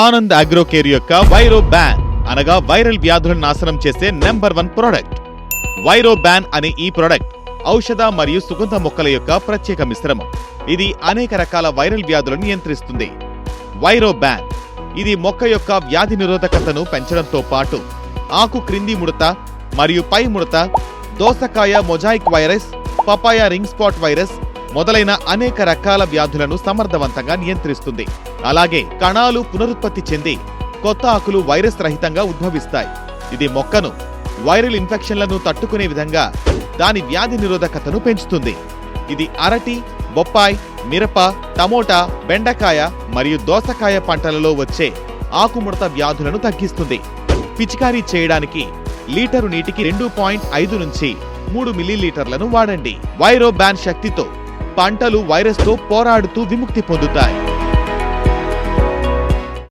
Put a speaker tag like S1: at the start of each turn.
S1: ఆనంద్ అగ్రోకేర్ యొక్క వైరో బ్యాన్ అనగా వైరల్ వ్యాధులను నాశనం చేసే నెంబర్ వన్ ప్రోడక్ట్. వైరో బ్యాన్ అనే ఈ ప్రోడక్ట్ ఔషధ మరియు సుగంధ మొక్కల యొక్క ప్రత్యేక మిశ్రమం. ఇది అనేక రకాల వైరల్ వ్యాధులను నియంత్రిస్తుంది. వైరో బ్యాన్ ఇది మొక్క యొక్క వ్యాధి నిరోధకతను పెంచడంతో పాటు ఆకు క్రింది ముడత మరియు పై ముడత దోసకాయ mosaic virus papaya ring spot virus మొదలైన అనేక రకాల వ్యాధులను సమర్థవంతంగా నియంత్రిస్తుంది. అలాగే కణాలు పునరుత్పత్తి చెంది కొత్త ఆకులు వైరస్ రహితంగా ఉద్భవిస్తాయి. ఇది మొక్కను వైరల్ ఇన్ఫెక్షన్లను తట్టుకునే విధంగా దాని వ్యాధి నిరోధకతను పెంచుతుంది. ఇది అరటి బొప్పాయి మిరప టమోటా బెండకాయ మరియు దోసకాయ పంటలలో వచ్చే ఆకుముడత వ్యాధులను తగ్గిస్తుంది. పిచికారీ చేయడానికి లీటరు నీటికి రెండు పాయింట్ ఐదు నుంచి మూడు మిల్లీలీటర్లను వాడండి. వైరో బ్యాన్ శక్తితో పంటలు వైరస్తో పోరాడుతూ విముక్తి పొందుతాయి.